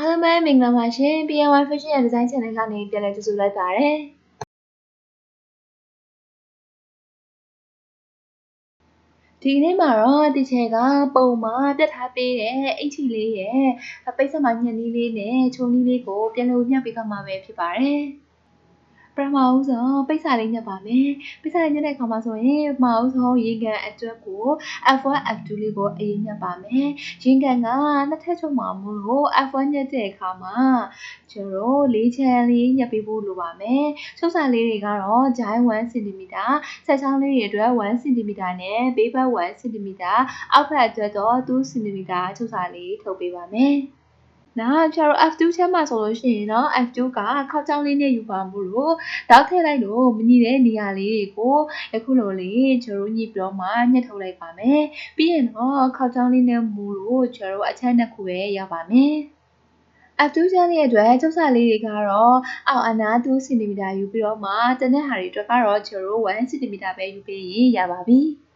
အားလုံးပဲမင်္ဂလာပါရှင် PNY Fashion and Design Channel ကနေပြန်လည်ကြိုဆိုလိုက်ပါတယ်ဒီနေ့မှာတော့ဒီချေကပုံမှာပြတ်ထားပေးတဲ့အင်ချီလေးရဲ့ပိတ်ဆက်မှညှက်လေးလေးနဲ့ချုံလေးလေးကိုပြန်လို့ညှက်ပေးခမှာပဲဖြစ်ပါတယ်။ ပထမဦးဆုံးပိတ်စာလေးညက်ပါမယ်ပိတ်စာလေးညက်တဲ့အခါမှာဆိုရင်ပထမဦးဆုံးရေကန်အတွက်ကို F1 F2 လေးကိုအရင်ညက်ပါမယ်ရေကန်ကနှစ်ထပ်ချုပ်မှာမို့လို့ F1 ညက်တဲ့အခါမှာကျွန်တော်လေးချမ်းလေးညက်ပေးဖို့လိုပါမယ်ချုပ်စာလေးတွေကတော့ဂျိုင်း1 cm ဆက်ချောင်းလေးတွေအတွက်1 cm နဲ့ဘေးဘက်1 cm အောက်ဘက်အတွက်တော့2 cm ချုပ်စာလေးထုတ်ပေးပါမယ် နော်ကျတော့ F2 ချက်မှာဆိုလို့ရှိရင်တော့ F2 ကခောက်ချောင်းလေးနဲ့ယူပါမှုလို့တောက်ထည့်လိုက်လို့မညီတဲ့နေရာလေးတွေကိုအခုလိုလေးကျတို့ညှိပြီးတော့မှညှစ်ထုတ်လိုက်ပါမယ်ပြီးရင်တော့ခောက်ချောင်းလေးနဲ့မူလို့ကျတို့အချက်နှစ်ခုပဲရပါမယ် F2 ချမ်းလေးအတွက်ကျုပ်စာလေးတွေကတော့အောက်အနာ2 cm ယူပြီးတော့မှတနက်ဟာတွေအတွက်ကတော့ကျတို့1 cm ပဲယူပေးရင်ရပါပြီ။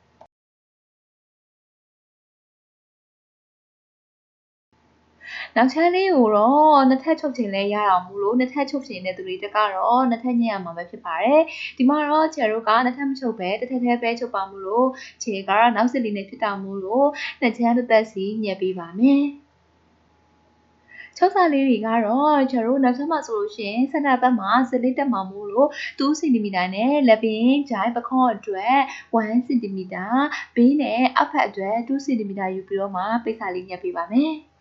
နောက်ချမ်းလေးကိုတော့နှစ်ထပ်ချုပ်ချင်လဲရအောင်မို့လို့နှစ်ထပ်ချုပ်ချင်တဲ့သူတွေတက်ကတော့နှစ်ထပ်ညှက်ရမှာပဲဖြစ်ပါတယ်ဒီမှာတော့ချယ်တို့ကနှစ်ထပ်မချုပ်ပဲတစ်ထပ်တည်းပဲချုပ်ပါမို့လို့ချယ်ကတော့နောက်စစ်လေးနဲ့ဖြစ်တာမို့လို့နှစ်ချမ်းတစ်သက်စီညှက်ပေးပါမယ်ချုပ်စာလေးတွေကတော့ကျွန်တော်တို့နောက်ထပ်မှာဆိုလို့ရှိရင်စက်တာဘက်မှာစလေးတက်မှာမို့လို့2 cm နဲ့လက်ပင်ဂျိုင်းပခေါ့အတွက်1 cm ဘေးနဲ့အောက်ဖက်အတွက်2 cm ယူပြီးတော့မှပိတ်စာလေးညှက်ပေးပါမယ်။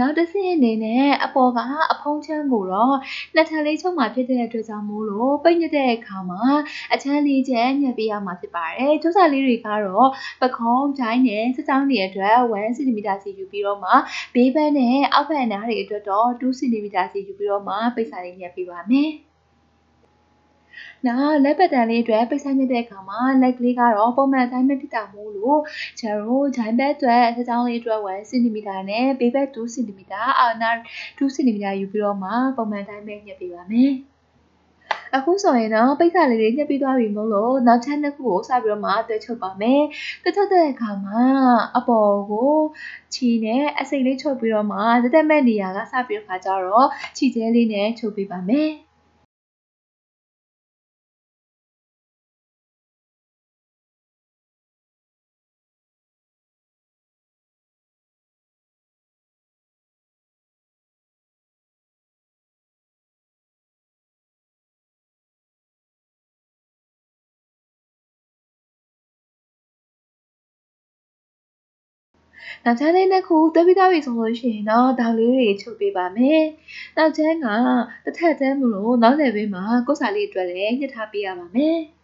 နောက်တစ်ဆင့်အနေနဲ့အပေါ်ကအဖုံးချမ်းကိုတော့နှစ်ထပ်လေးချုပ်မှာဖြစ်တဲ့အတွက်ကြောင့်မို့လို့ပိတ်ညက်တဲ့အခါမှာအချမ်းလေးချမ်းညက်ပေးရမှာဖြစ်ပါတယ်။ကျိုးစာလေးတွေကတော့ပခုံးချိုင်းနဲ့စကြောင်းတွေအတွက်1 cm စီယူပြီးတော့မှဘေးဘက်နဲ့အောက်ဘက်အနားတွေအတွက်တော့2 cm စီယူပြီးတော့မှပိတ်စာလေးညက်ပေးပါမယ်။ နောက်လက်ပတ်တန်လေးအတွက်ပိတ်ဆိုင်တဲ့အခါမှာလက်ကလေးကတော့ပုံမှန်အတိုင်းပဲဖြစ်တာမို့လို့ကျွန်တော်တို့ဂျိုင်းဘက်အတွက်အချောင်းလေးအတွက်1 cm နဲ့ဘေးဘက်2 cm အာနာ2 cm ယူပြီးတော့မှပုံမှန်အတိုင်းပဲညှက်ပေးပါမယ်အခုဆိုရင်တော့ပိတ်စာလေးတွေညှက်ပြီးသွားပြီမို့လို့နောက်ထပ်နှစ်ခုကိုစပြီးတော့မှတွဲချုပ်ပါမယ်။တွဲချုပ်တဲ့အခါမှာအပေါ်ကိုချီနဲ့အစိတ်လေးချုပ်ပြီးတော့မှတက်တက်မဲ့နေရာကစပြီးတော့ခါကြတော့ချီကျဲလေးနဲ့ချုပ်ပေးပါမယ်။ နောက်ချမ်းလေးနှစ်ခုတွဲပြီးသားပြီဆိုလို့ရှိရင်တော့ဒေါက်လေးတွေချုပ်ပေးပါမယ်။နောက်ချမ်းကတစ်ထက်တည်းမလို့နောက်နယ်ဘေးမှာကိုယ်စာလေးအတွက်လည်းညှစ်ထားပေးရပါမယ်။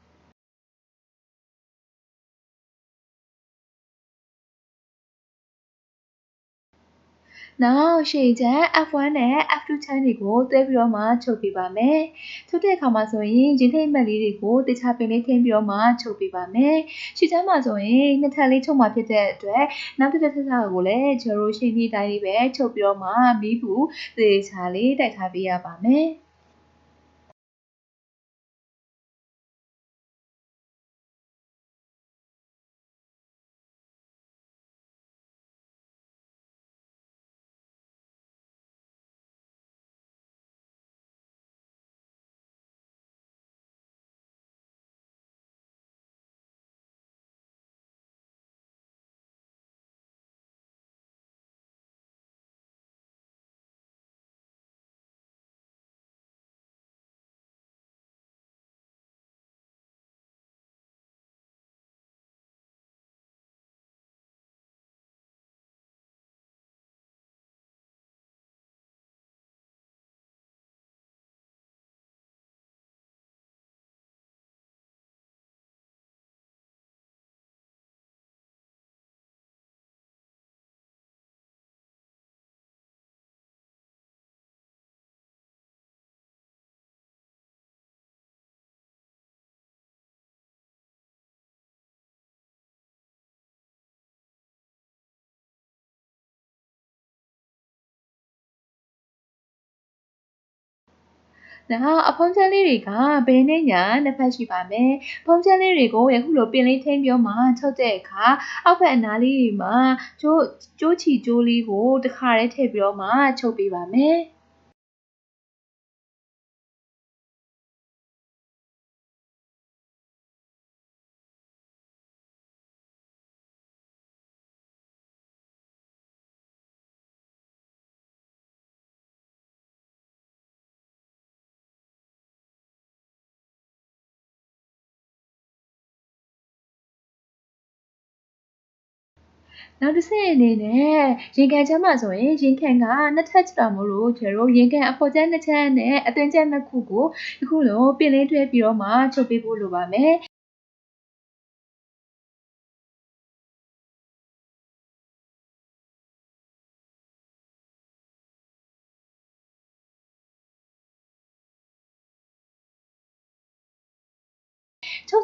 နောက်ရှေ့ချမ်း F1 နဲ့ F2 ချမ်းတွေကိုတွဲပြီးတော့မှချုပ်ပေးပါမယ်။ချုပ်တဲ့အခါမှာဆိုရင်ရင်းထိတ်မှတ်လေးတွေကိုတခြားပင်လေးထင်းပြီးတော့မှချုပ်ပေးပါမယ်။ရှေ့ချမ်းမှာဆိုရင်နှစ်ထပ်လေးချုပ်မှာဖြစ်တဲ့အတွက်နောက်တစ်ထပ်ထပ်ကိုလည်းကျွန်တော်တို့ရှေ့နေ့တိုင်းလေးပဲချုပ်ပြီးတော့မှမီးဘူးသေချာလေးတိုက်ထားပေးရပါမယ်။ နောက်အဖုံးချမ်းလေးတွေကဘယ်နဲ့ညာနှစ်ဖက်ရှိပါမယ်။ဖုံးချမ်းလေးတွေကိုယခုလိုပင်လေးထိမ့်ပြောမှချုပ်တဲ့အခါအောက်ဖက်အနားလေးတွေမှာကျိုးကျိုးချီကျိုးလေးကိုတစ်ခါတည်းထည့်ပြီးတော့မှချုပ်ပေးပါမယ်။ နောက်တစ်ဆင့်အနေနဲ့ရင်ခံချမ်းမှာဆိုရင်ရင်ခံကနှစ်ထပ်ချတာမို့လို့ကျတို့ရင်ခံအဖော်ချမ်းနှစ်ချမ်းနဲ့အတွင်းချမ်းနှစ်ခုကိုဒီခုလိုပင်လေးတွဲပြီးတော့မှချုပ်ပေးဖို့လိုပါမယ်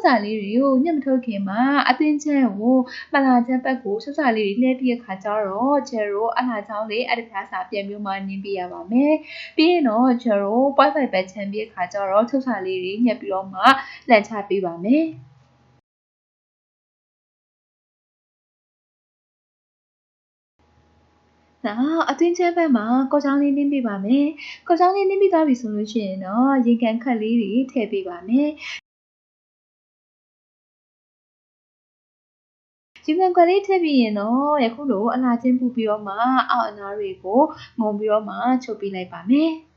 စာလေးတွေကိုညှက်မထုတ်ခင်မှာအသင်းချမ်းကိုမလာချမ်းဘက်ကိုချုပ်စာလေးတွေလှည့်ပြီးအခါကျတော့ကျတို့အလားချောင်းလေးအတပြားစာပြန်မျိုးမှနင်းပြရပါမယ်ပြီးရင်တော့ကျတို့ point 5ဘက်ချမ်းပြီးအခါကျတော့ချုပ်စာလေးတွေညှက်ပြီးတော့မှလန့်ချပေးပါမယ် နောက်အသွင်းချမ်းဘက်မှာကော်ချောင်းလေးနင်းပြပါမယ်။ကော်ချောင်းလေးနင်းပြသွားပြီဆိုလို့ရှိရင်တော့ရေကန်ခတ်လေးတွေထည့်ပေးပါမယ် ရေကန်ခွက်လေးထည့်ပြီးရင်တော့ယခုလိုအလားချင်းပူပြီးတော့မှအောက်အနားတွေကိုငုံပြီးတော့မှချုပ်ပေးလိုက်ပါမယ်။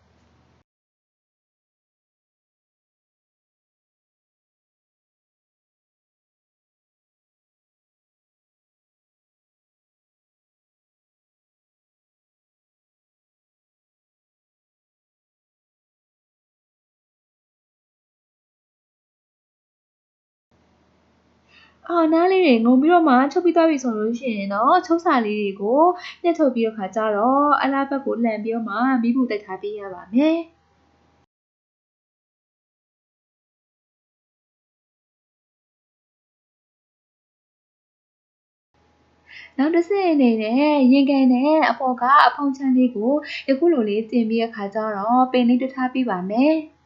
အော်နားလေးတွေငုံပြီးတော့မှချုပ်ပြီးသွားပြီဆိုလို့ရှိရင်တော့ချုပ်စာလေးတွေကိုညှက်ထုတ်ပြီးတော့ခါကြတော့အလားဘက်ကိုလှန်ပြီးတော့မှမိဘူးတက်ထားပေးရပါမယ်။နောက်တစ်ဆင့်အနေနဲ့ရင်ကန်နဲ့အပေါ်ကအဖုံးချမ်းလေးကိုယခုလိုလေးတင်ပြီးအခါကျတော့ပင်လေးတွထားပေးပါမယ်။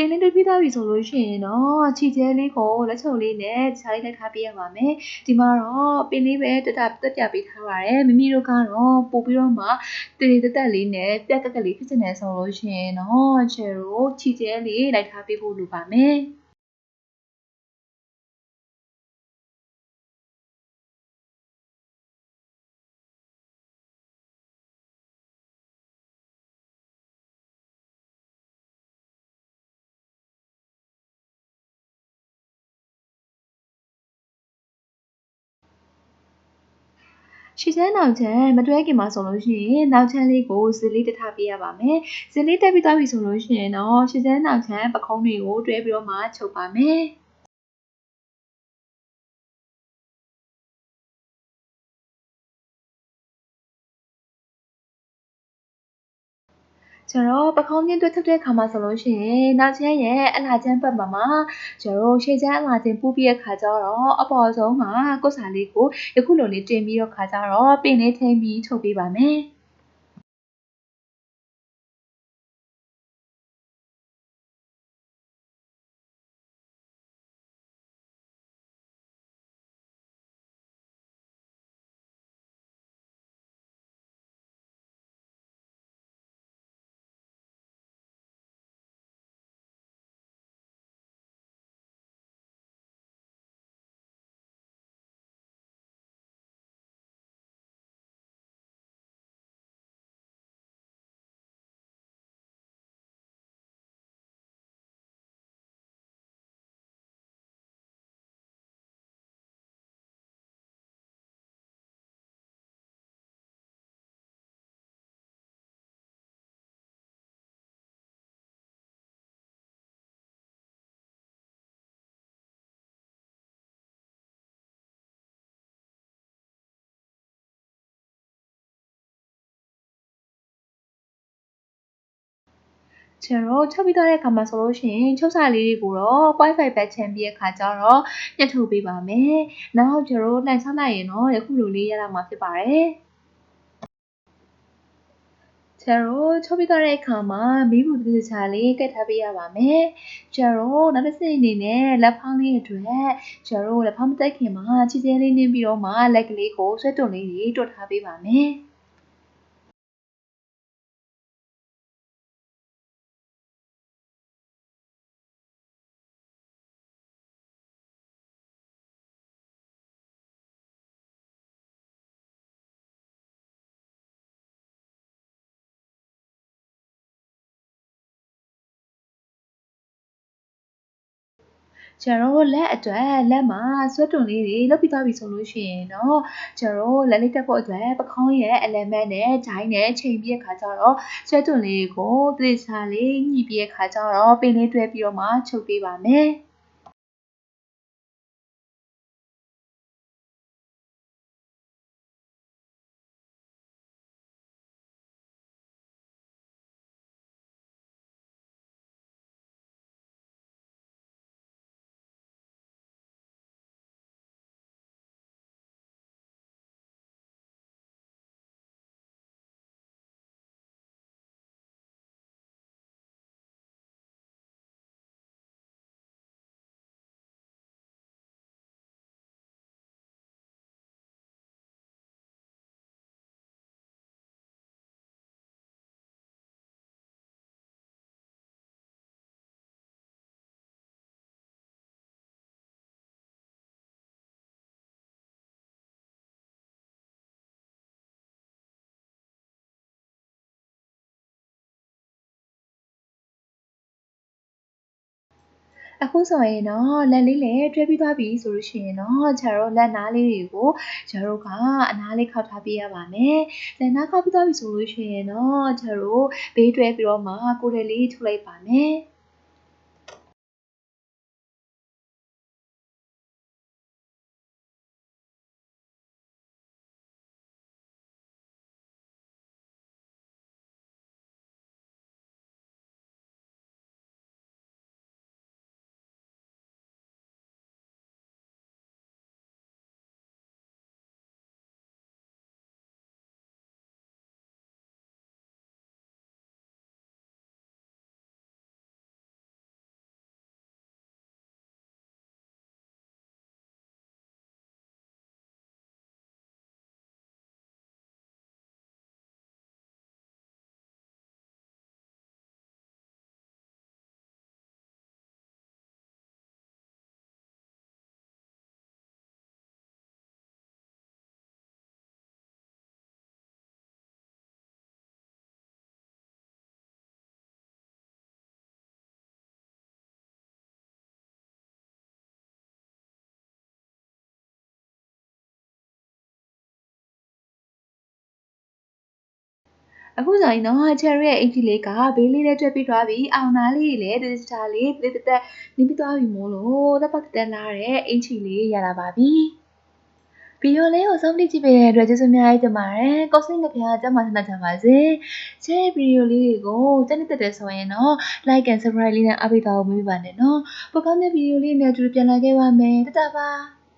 ပင်လေးတွပြီးသွားပြီဆိုလို့ရှိရင်တော့ခြေကျဲလေးကိုလက်ချုပ်လေးနဲ့ခြားလေးလိုက်ထားပေးရပါမယ်။ဒီမှာတော့ပင်လေးပဲတက်တာတက်ပြပေးထားပါတယ်။မိမိတို့ကတော့ပို့ပြီးတော့မှတည်တက်တက်လေးနဲ့ပြက်ကက်ကလေးဖြစ်နေဆိုလို့ရှိရင်တော့ချယ်တို့ခြေကျဲလေးလိုက်ထားပေးဖို့လိုပါမယ်။ ရှည်ချမ်းနောက်ချမ်းမတွဲခင်မှာဆိုလို့ရှိရင်နောက်ချမ်းလေးကိုဇစ်လေးတထပေးရပါမယ်။ဇစ်လေးတက်ပြီးသွားပြီဆိုလို့ရှိရင်တော့ရှည်ချမ်းနောက်ချမ်းပခုံးတွေကိုတွဲပြီးတော့မှချုပ်ပါမယ်။ ကျတော့ပခုံးချင်းတွဲထုတ်တဲ့ခါမှာဆိုလို့ရှိရင်နောက်ချမ်းရဲ့အလားချမ်းပတ်မှာမှာကျတော့ရှေ့ချမ်းအလားချင်းပူးပြီးတဲ့ခါကျတော့အပေါ်ဆုံးမှာကိုယ်စာလေးကိုယခုလိုလေးတင်ပြီးတော့ခါကျတော့ပင်လေးထိမ့်ပြီးထုတ်ပေးပါမယ်။ ကျတော့ချုပ်ပြီးသွားတဲ့အခါမှာဆိုလို့ရှိရင်ချုပ်စာလေးတွေကိုတော့ point 5ဘက်ချမ်းပြီးတဲ့အခါကျတော့ညှက်ထုတ်ပေးပါမယ်။နောက်ကျတော့လှန်ချလိုက်ရင်တော့ယခုလိုလေးရလာမှာဖြစ်ပါတယ်။ကျတော့ချောပြသွားတဲ့အခါမှာမီးဘူးတစ်ချာလေးကတ်ထားပေးရပါမယ်။ကျတော့နောက်တစ်ဆင့်အနေနဲ့လက်ဖောင်းလေးအတွက်ကျတော့လက်ဖောင်းမတက်ခင်မှာချီချဲလေးနင်းပြီးတော့မှလက်ကလေးကိုဆွဲတွန်လေးတွေတွတ်ထားပေးပါမယ်။ ကျတော့လက်အတွက်လက်မှာဆွဲတွန်လေးတွေလုပ်ပြီးသွားပြီဆိုလို့ရှိရင်တော့ကျတော့လက်လေးတက်ဖို့အတွက်ပခေါင်းရဲ့အလယ်မက်နဲ့ဂျိုင်းနဲ့ချိန်ပြီးတဲ့ခါကျတော့ဆွဲတွန်လေးကိုသေချာလေးညှိပြီးတဲ့ခါကျတော့ပင်လေးတွဲပြီးတော့မှချုပ်ပေးပါမယ်။ အခုဆိုရင်တော့လက်လေးလည်းတွဲပြီးသွားပြီဆိုလို့ရှိရင်တော့ကျတော့လက်နားလေးတွေကိုကျတို့ကအနားလေးခောက်ထားပေးရပါမယ်။လက်နားခောက်ပြီးသွားပြီဆိုလို့ရှိရင်တော့ကျတို့ဘေးတွဲပြီးတော့မှကိုယ်တည်းလေးထုတ်လိုက်ပါမယ်။ အခုဆိုရင်တော့ cherry ရဲ့အင်ဂျီလေးကဘေးလေးနဲ့တွဲပြီးသွားပြီအောင်နာလေးလည်းဒီစတာလေးတိတတက်နေပြီးသွားပြီမို့လို့တက်ပတ်တက်လာတဲ့အင်ဂျီလေးရလာပါပြီဗီဒီယိုလေးကိုဆုံးဖြတ်ကြည့်ပေးတဲ့အတွက်ကျေးဇူးအများကြီးတင်ပါတယ်။ကိုစိတ်နှပြကျမဆန္ဒကြပါစေ။ချဲဗီဒီယိုလေးတွေကိုတက်တက်တက်ဆိုရင်တော့ like and subscribe လေးနဲ့အားပေးသွားဖို့မမေ့ပါနဲ့နော်။ပိုကောင်းတဲ့ဗီဒီယိုလေးနဲ့အတူပြန်လာခဲ့ပါမယ်။တတပါ။